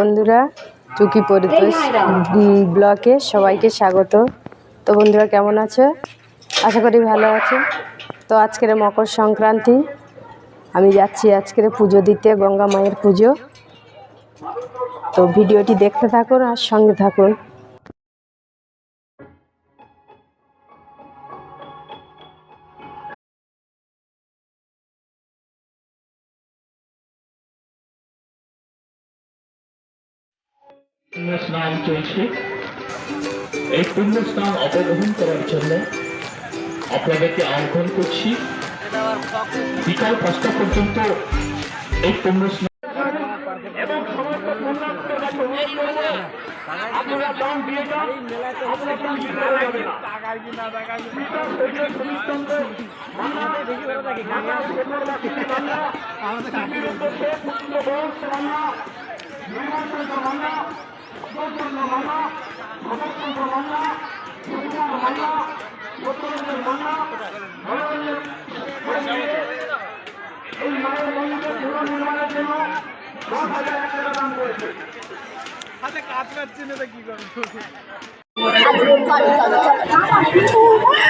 বন্ধুরা চুকি পরিতোষ ব্লকে সবাইকে স্বাগত। তো বন্ধুরা, কেমন আছে? আশা করি ভালো আছে। তো আজকের মকর সংক্রান্তি, আমি যাচ্ছি আজকের পুজো দিতে, গঙ্গা মায়ের পুজো। তো ভিডিওটি দেখতে থাকুন আর সঙ্গে থাকুন। স্নান চলছে এই পুণ্য স্নান অপগ্রহণ করার জন্য আপনাদেরকে আহ্বান করছি বিকাল পাঁচটা পর্যন্ত এই পুণ্য স্নান। আপনারা দান দিয়ে যান, আপনারা না। এই মায়ের মন্দিরের পুনর্নির্মাণের জন্য দশ হাজার টাকা দান করেছে আছে ধান যাতে না কম হলে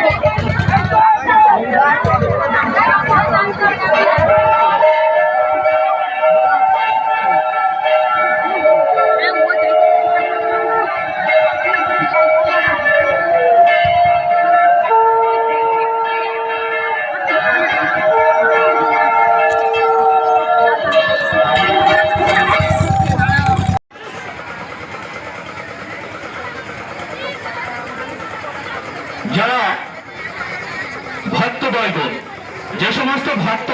যারা ভক্ত বয়গণ যে সমস্ত ভক্ত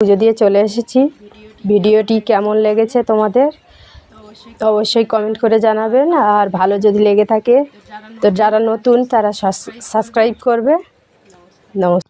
পুজো দিয়ে চলে এসেছি। ভিডিওটি কেমন লেগেছে তোমাদের? অবশ্যই কমেন্ট করে জানাবেন। আর ভালো যদি লেগে থাকে, তো যারা নতুন, তারা সাবস্ক্রাইব করবে। নমস্কার।